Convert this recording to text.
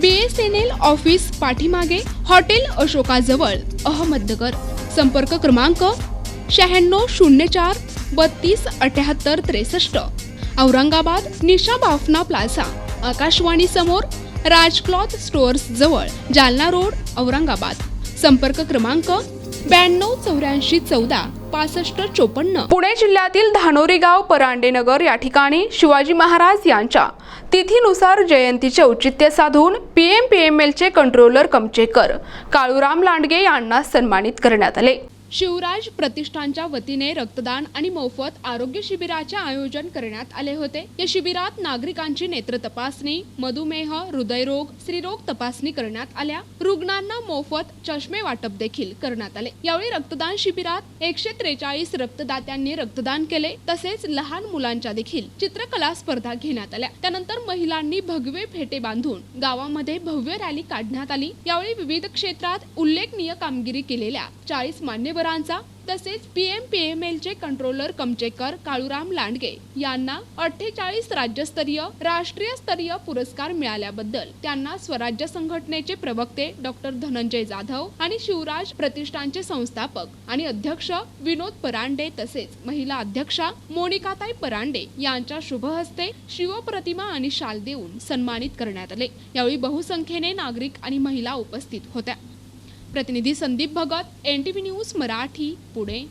B S N L office पाठीमागे hotel अशोकाजवळ अहमदनगर. संपर्क क्रमांक शहाण्णव शून्य चार बत्तीस अठ्याहत्तर त्रेसष्ट. औरंगाबाद निशा बाफना प्लाझा. आकाशवाणी समोर राज क्लॉथ स्टोअर्स जवळ जालना रोड औरंगाबाद. संपर्क क्रमांक ब्याण्णव चौऱ्याऐंशी चौदा पासष्ट चोपन्न. पुणे जिल्ह्यातील धानोरी गाव परांडेनगर या ठिकाणी शिवाजी महाराज यांच्या तिथीनुसार जयंतीचे औचित्य साधून पी एम पी एम एलचे controller cum checker Kaluram Landge यांना सन्मानित करण्यात आले. शिवराज प्रतिष्ठानच्या वतीने रक्तदान आणि मोफत आरोग्य शिबिराचे आयोजन करण्यात आले होते. या शिबिरात नागरिकांची नेत्र तपासणी मधुमेह हृदयरोग स्त्रीरोग तपासणी करण्यात आल्या. रुग्णांना मोफत चष्मे वाटप देखील करण्यात आले. यावेळी रक्तदान शिबिरात एकशे त्रेचाळीस रक्तदात्यांनी रक्तदान केले. तसेच लहान मुलांच्या देखील चित्रकला स्पर्धा घेण्यात आल्या. त्यानंतर महिलांनी भगवे फेटे बांधून गावामध्ये भव्य रॅली काढण्यात आली. यावेळी विविध क्षेत्रात उल्लेखनीय कामगिरी केलेल्या चाळीस मान्य ड्रायव्हरांचा तसेच पी एम पी एम एलचे controller cum checker Kaluram Landge यांना अठ्ठेचाळीस राज्यस्तरीय राष्ट्रीय स्तरीय पुरस्कार मिळाल्याबद्दल त्यांना स्वराज्य संघटनेचे प्रवक्ते डॉक्टर धनंजय जाधव आणि शिवराज प्रतिष्ठानचे संस्थापक आणि अध्यक्ष विनोद परांडे तसेच महिला अध्यक्षा मोनिकाताई परांडे यांच्या शुभहस्ते शिवप्रतिमा आणि शाल देऊन सन्मानित करण्यात आले. यावेळी बहुसंख्येने नागरिक आणि महिला उपस्थित होत्या. प्रतिनिधी Sandeep Bhagat N T V news Marathi Pune.